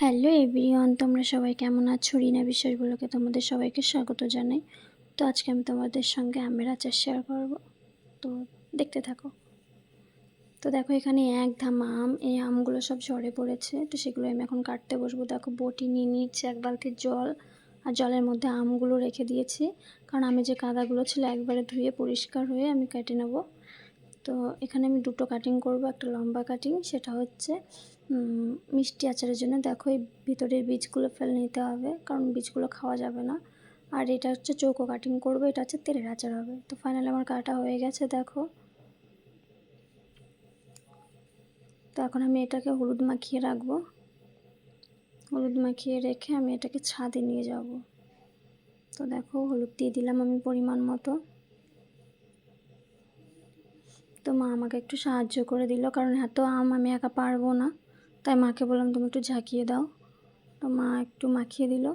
Hello everyone, তোমরা সবাই কেমন আছো? রিনা বিশ্বাস বলোকে তোমাদের সবাইকে স্বাগত জানাই। তো আজকে আমি তোমাদের সঙ্গে আমের আচার শেয়ার করব। তো দেখতে থাকো। তো দেখো এখানে এক ধাম আম, এই আমগুলো সব ঝরে পড়েছে। তো সেগুলো আমি এখন কাটতে বসবো। দেখো বটি নিয়ে নিচ্ছে, এক বালতির জল, আর জলের মধ্যে আমগুলো রেখে দিয়েছি। কারণ আমি যে কাদাগুলো ছিল একবারে ধুয়ে পরিষ্কার হয়ে আমি কেটে নেব। তো এখানে আমি দুটো কাটিং করব, একটা লম্বা কাটিং সেটা হচ্ছে মিষ্টি আচারের জন্য। দেখো, এই ভিতরের বীজগুলো ফেলে নিতে হবে, কারণ বীজগুলো খাওয়া যাবে না। আর এটা হচ্ছে চৌকো কাটিং করব, এটা হচ্ছে তেলের আচার হবে। তো ফাইনালি আমার কাটা হয়ে গেছে, দেখো। তো এখন আমি এটাকে হলুদ মাখিয়ে রাখব। হলুদ মাখিয়ে রেখে আমি এটাকে ছাদে নিয়ে যাব। তো দেখো, হলুদ দিয়ে দিলাম আমি পরিমাণ মতো। তো মা আমাকে একটু সাহায্য করে দিল, কারণ এত আম আমি একা পারব না। তাই মাকে বললাম, তুমি একটু ঝাঁকিয়ে দাও। তো মা একটু মাখিয়ে দিল।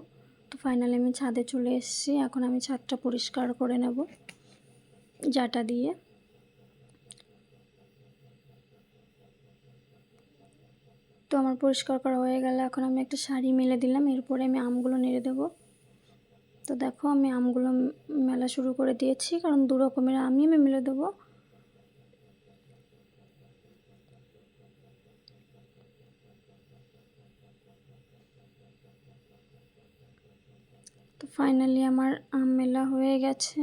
তো ফাইনালি আমি ছাদে চলে এসেছি। এখন আমি ছাদটা পরিষ্কার করে নেব জাটা দিয়ে। তো আমার পরিষ্কার করা হয়ে গেলে। এখন আমি একটা শাড়ি মেলে দিলাম। এরপরে আমি আমগুলো নেড়ে দেবো। তো দেখো আমি আমগুলো মেলা শুরু করে দিয়েছি। কারণ দু রকমের আমই আমি মেলে দেবো। তো ফাইনালি আমার আম মেলা হয়ে গেছে।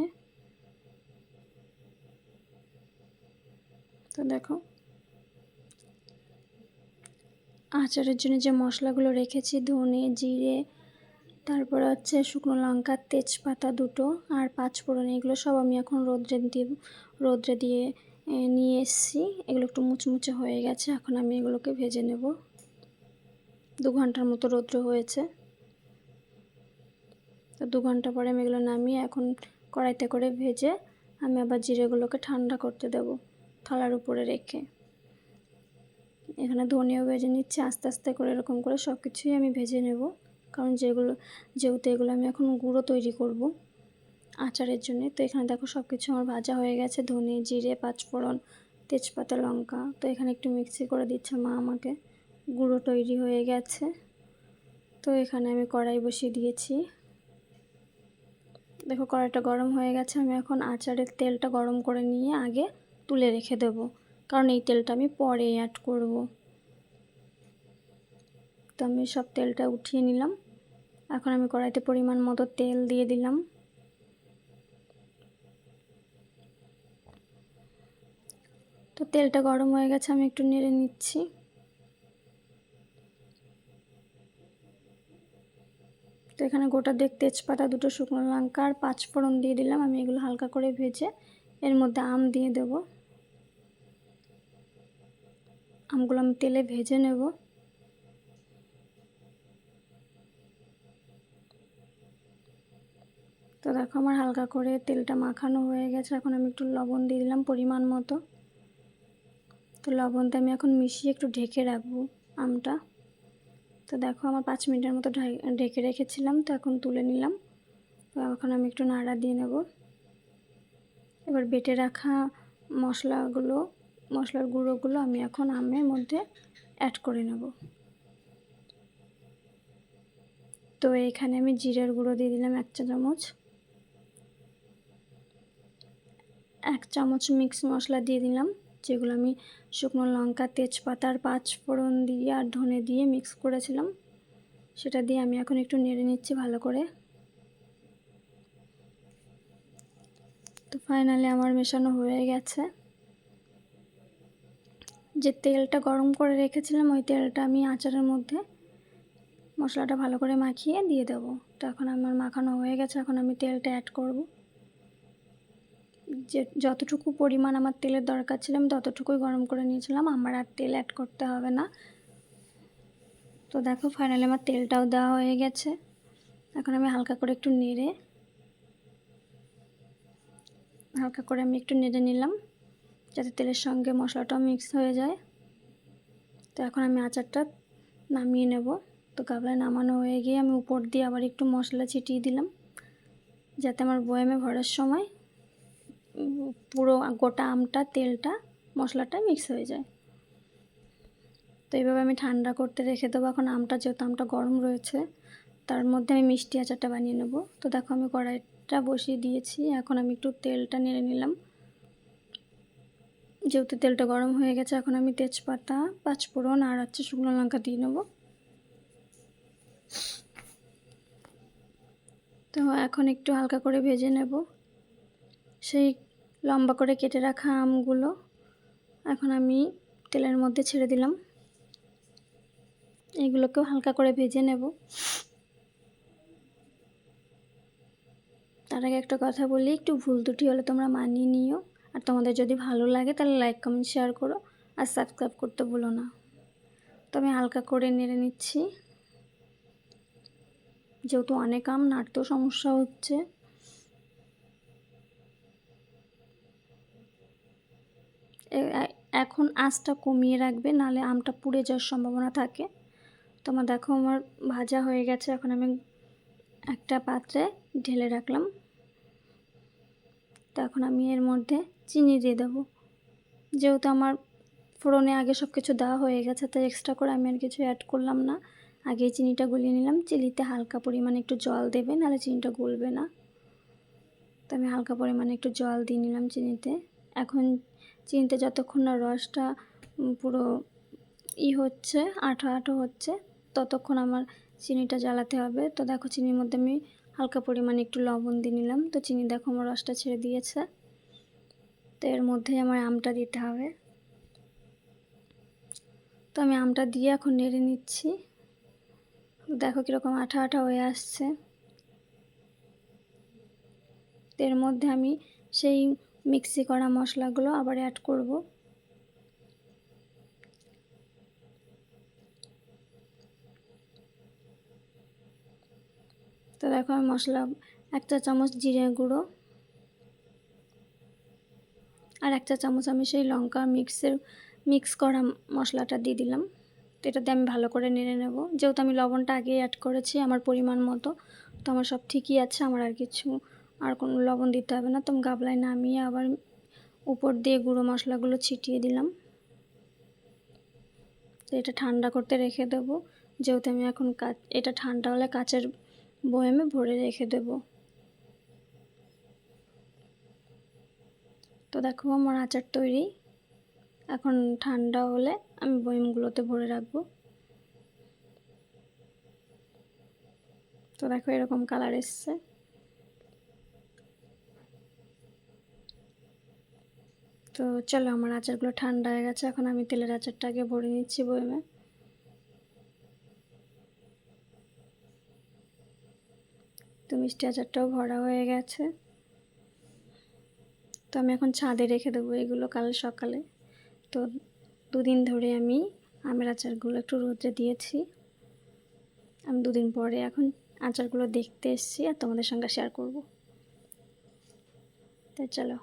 তো দেখো, আচারের জন্য যে মশলাগুলো রেখেছি, ধনে, জিরে, তারপরে হচ্ছে শুকনো লঙ্কা, তেজপাতা দুটো আর পাঁচ ফোড়ন, এগুলো সব আমি এখন রোদ্রে দিয়ে রোদ্রে দিয়ে নিয়ে এসেছি। এগুলো একটু মুচমুচে হয়ে গেছে, এখন আমি এগুলোকে ভেজে নেব। দু ঘণ্টার মতো রৌদ্র হয়েছে। তো দু ঘণ্টা পরে আমি এগুলো নামিয়ে এখন কড়াইতে করে ভেজে আমি আবার জিরেগুলোকে ঠান্ডা করতে দেব থালার উপরে রেখে। এখানে ধনিয়াও ভেজে নিচ্ছি, আস্তে আস্তে করে এরকম করে সব কিছুই আমি ভেজে নেব। কারণ যেগুলো, যেহেতু এগুলো আমি এখন গুঁড়ো তৈরি করব আচারের জন্য, তো এখানে দেখো সব কিছু আমার ভাজা হয়ে গেছে। ধনে, জিরে, পাঁচফোড়ন, তেজপাতা, লঙ্কা, তো এখানে একটু মিক্সি করে দিচ্ছে মা আমাকে। গুঁড়ো তৈরি হয়ে গেছে। তো এখানে আমি কড়াই বসিয়ে দিয়েছি। দেখো কড়াইটা গরম হয়ে গেছে, আমি এখন আচারের তেলটা গরম করে নিয়ে আগে তুলে রেখে দেব। কারণ এই তেলটা আমি পরে অ্যাড করব। তো আমি সব তেলটা উঠিয়ে নিলাম। এখন আমি কড়াইতে পরিমাণ মতো তেল দিয়ে দিলাম। তো তেলটা গরম হয়ে গেছে, আমি একটু নেড়ে নিচ্ছি। তো এখানে গোটা দেখ তেজপাতা, দুটো শুকনো লঙ্কা আর পাঁচ ফোড়ন দিয়ে দিলাম। আমি এগুলো হালকা করে ভেজে এর মধ্যে আম দিয়ে দেব। আমগুলো আমি তেলে ভেজে নেব। তো দেখো আমার হালকা করে তেলটা মাখানো হয়ে গেছে। এখন আমি একটু লবণ দিয়ে দিলাম পরিমাণ মতো। তো লবণটা আমি এখন মিশিয়ে একটু ঢেকে রাখব আমটা। তো দেখো আমার পাঁচ মিনিটের মতো ঢেকে রেখেছিলাম, তো এখন তুলে নিলাম। তো এখন আমি একটু নাড়া দিয়ে নেব। এবার বেটে রাখা মশলাগুলো, মশলার গুঁড়োগুলো আমি এখন আমের মধ্যে অ্যাড করে নেব। তো এখানে আমি জিরের গুঁড়ো দিয়ে দিলাম এক চা চামচ। এক চামচ মিক্স মশলা দিয়ে দিলাম। যেগুলো আমি শুকনো লঙ্কা, তেজপাতা আর পাঁচ ফোড়ন দিয়ে আর ধনে দিয়ে মিক্স করেছিলাম। সেটা দিয়ে আমি এখন একটু নেড়ে নিচ্ছি ভালো করে। তো ফাইনালি আমার মেশানো হয়ে গেছে। যে তেলটা গরম করে রেখেছিলাম, ওই তেলটা আমি আচারের মধ্যে মশলাটা ভালো করে মাখিয়ে দিয়ে দেবো। তো এখন আমার মাখানো হয়ে গেছে, এখন আমি তেলটা অ্যাড করব। যে যতটুকু পরিমাণ আমার তেলের দরকার ছিল আমি ততটুকুই গরম করে নিয়েছিলাম। আমার আর তেল অ্যাড করতে হবে না। তো দেখো ফাইনালি আমার তেলটাও দেওয়া হয়ে গেছে। এখন আমি হালকা করে একটু নেড়ে, হালকা করে আমি একটু নেড়ে নিলাম যাতে তেলের সঙ্গে মশলাটাও মিক্স হয়ে যায়। তো এখন আমি আচারটা নামিয়ে নেব। তো গাবলায় নামানো হয়ে গিয়ে আমি উপর দিয়ে আবার একটু মশলা ছিটিয়ে দিলাম। যাতে আমার বয়ামে ভরার সময় পুরো গোটা আমটা, তেলটা, মশলাটা মিক্স হয়ে যায়। তো এইভাবে আমি ঠান্ডা করতে রেখে দেবো। এখন আমটা, যেহেতু আমটা গরম রয়েছে, তার মধ্যে আমি মিষ্টি আচারটা বানিয়ে নেব। তো দেখো আমি কড়াইটা বসিয়ে দিয়েছি। এখন আমি একটু তেলটা নেড়ে নিলাম। যেহেতু তেলটা গরম হয়ে গেছে, এখন আমি তেজপাতা, পাঁচফোড়ন আর হচ্ছে শুকনো লঙ্কা দিয়ে নেব। তো এখন একটু হালকা করে ভেজে নেব। সেই লম্বা করে কেটে রাখা আমগুলো এখন আমি তেলের মধ্যে ছেড়ে দিলাম। এগুলোকেও হালকা করে ভেজে নেব। তার আগে একটা কথা বলি, একটু ভুল ত্রুটি হলে তোমরা মানিয়ে নিও। আর তোমাদের যদি ভালো লাগে তাহলে লাইক, কমেন্ট, শেয়ার করো আর সাবস্ক্রাইব করতে ভুলো না। তো আমি হালকা করে নেড়ে নিচ্ছি। যেহেতু অনেক আম, নাড়তেও সমস্যা হচ্ছে। এখন আঁচটা কমিয়ে রাখবে নালে আমটা পুড়ে যাওয়ার সম্ভাবনা থাকে। তোমার দেখো আমার ভাজা হয়ে গেছে, এখন আমি একটা পাত্রে ঢেলে রাখলাম। তো এখন আমি এর মধ্যে চিনি দিয়ে দেবো। যেহেতু আমার ফোড়নে আগে সব কিছু দেওয়া হয়ে গেছে, তাই এক্সট্রা করে আমি আর কিছু অ্যাড করলাম না। আগে চিনিটা গলিয়ে নিলাম, চিনিতে হালকা পরিমাণে একটু জল দেবে, নাহলে চিনিটা গলবে না। তো আমি হালকা পরিমাণে একটু জল দিয়ে নিলাম চিনিতে। এখন চিনিতে যতক্ষণ না রসটা পুরো ই হচ্ছে, আঠো আঠো হচ্ছে, ততক্ষণ আমার চিনিটা জ্বালাতে হবে। তো দেখো চিনির মধ্যে আমি হালকা পরিমাণে একটু লবণ দিয়ে নিলাম। তো চিনি দেখো আমার রসটা ছেড়ে দিয়েছে। তো এর মধ্যেই আমার আমটা দিতে হবে। তো আমি আমটা দিয়ে এখন নেড়ে নিচ্ছি। দেখো কীরকম আঠা আঠা হয়ে আসছে। এর মধ্যে আমি সেই মিক্সি করা মশলাগুলো আবার অ্যাড করব। তো দেখো আমি মশলা, এক চা চামচ জিরে গুঁড়ো আর এক চা চামচ আমি সেই লঙ্কা মিক্সের, মিক্স করা মশলাটা দিয়ে দিলাম। তো এটাতে আমি ভালো করে নেড়ে নেব। যেহেতু আমি লবণটা আগে অ্যাড করেছি, আমার পরিমাণ মতো, তো আমার সব ঠিকই আছে, আমার আর কিছু আর কোনো লবণ দিতে হবে না। তো গাবলায় নামিয়ে আবার উপর দিয়ে গুঁড়ো মশলাগুলো ছিটিয়ে দিলাম। তো এটা ঠান্ডা করতে রেখে দেবো। যেহেতু আমি এখন এটা ঠান্ডা হলে কাচের বয়েমে ভরে রেখে দেব। তো দেখো আমার আচার তৈরি। এখন ঠান্ডা হলে আমি বয়েমগুলোতে ভরে রাখব। তো দেখো এরকম কালার এসছে। তো চলো, আমার আচারগুলো ঠান্ডা হয়ে গেছে, এখন আমি তেলের আচারটাকে ভরে নিচ্ছি বয়েমে তো মিষ্টি আচারটাও ভরা হয়ে গেছে। তো আমি এখন ছাদে রেখে দেবো এগুলো কাল সকালে। তো দুদিন ধরে আমি আমের আচারগুলো একটু রোদে দিয়েছি। আমি দুদিন পরে এখন আচারগুলো দেখতে এসেছি আর তোমাদের সঙ্গে শেয়ার করব। তাই চলো।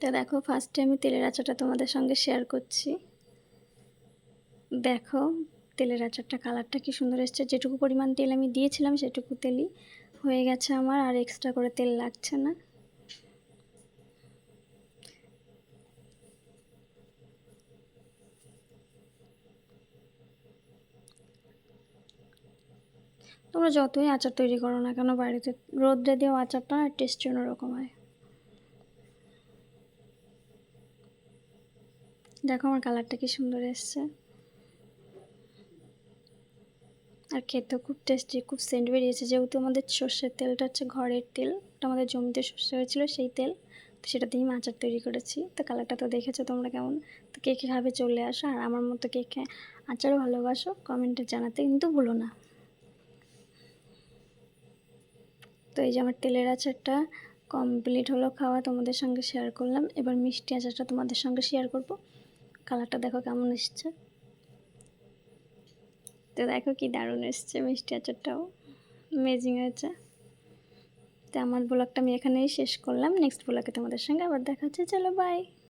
তো দেখো ফার্স্টে আমি তেলের আচারটা তোমাদের সঙ্গে শেয়ার করছি। দেখো, তেলের আচারটা কালারটা কি সুন্দর এসছে। যেটুকু পরিমাণ তেল আমি দিয়েছিলাম, সেটুকু তেলই হয়ে গেছে আমার, আর এক্সট্রা করে তেল লাগছে না। তোমরা যতই আচার তৈরি করো না কেন, বাড়িতে রোদ্রে দিয়েও আচারটা টেস্ট অন্যরকম হয়। দেখো আমার কালারটা কি সুন্দর এসছে। আর খেতেও খুব টেস্টি খুব সেন্ট বেরিয়েছে। যেহেতু আমাদের সর্ষের তেলটা হচ্ছে ঘরের তেল ওটা আমাদের জমিতে সর্ষে হয়েছিল সেই তেল, তো সেটা দিয়েই আচার তৈরি করেছি। তো কালারটা তো দেখেছ তোমরা কেমন? তো কে খাবে চলে আসো, আর আমার মতো কে কে আচারও ভালোবাসো কমেন্টে জানাতে কিন্তু ভুলো না। তো এই যে আমার তেলের আচারটা কমপ্লিট হলো খাওয়া তোমাদের সঙ্গে শেয়ার করলাম। এবার মিষ্টি আচারটা তোমাদের সঙ্গে শেয়ার করব। কালারটা দেখো কেমন এসছে। তো দেখো কি দারুণ এসছে মিষ্টি আচারটাও। অ্যামেজিং হয়েছে। তো আমার ব্লগটা আমি এখানেই শেষ করলাম। নেক্সট ব্লগে তোমাদের সঙ্গে আবার দেখা হচ্ছে। চলো বাই